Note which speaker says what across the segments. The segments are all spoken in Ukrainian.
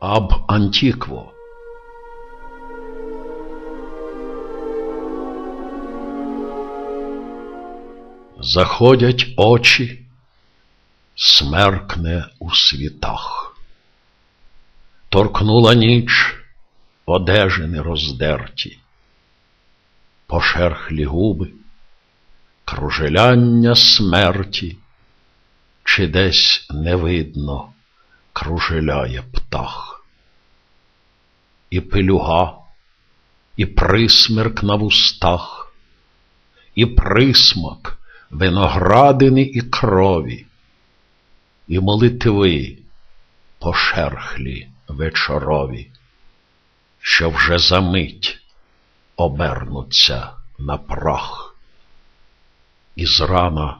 Speaker 1: Аб Антікво. Заходять очі, смеркне у світах. Торкнула ніч одежини роздерті, пошерхлі губи, кружеляння смерті, чи десь не видно кружеляє птах. І пилюга, і присмерк на вустах, і присмак виноградини і крові, і молитви пошерхлі вечорові, що вже за мить обернуться на прах. І зрана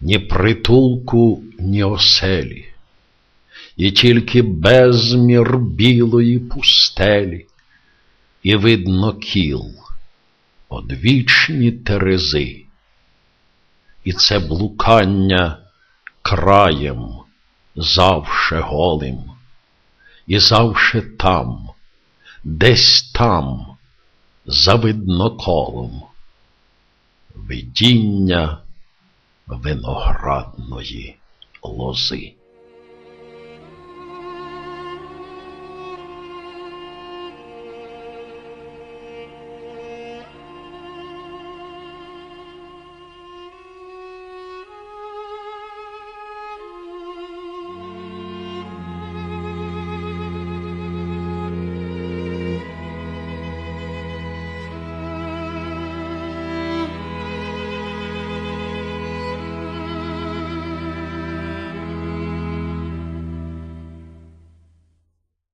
Speaker 1: ні притулку, ні оселі, і тільки безмір білої пустелі, і видно кіл, одвічні терези, і це блукання краєм завше голим, і завше там, десь там, за видноколом, видіння виноградної лози.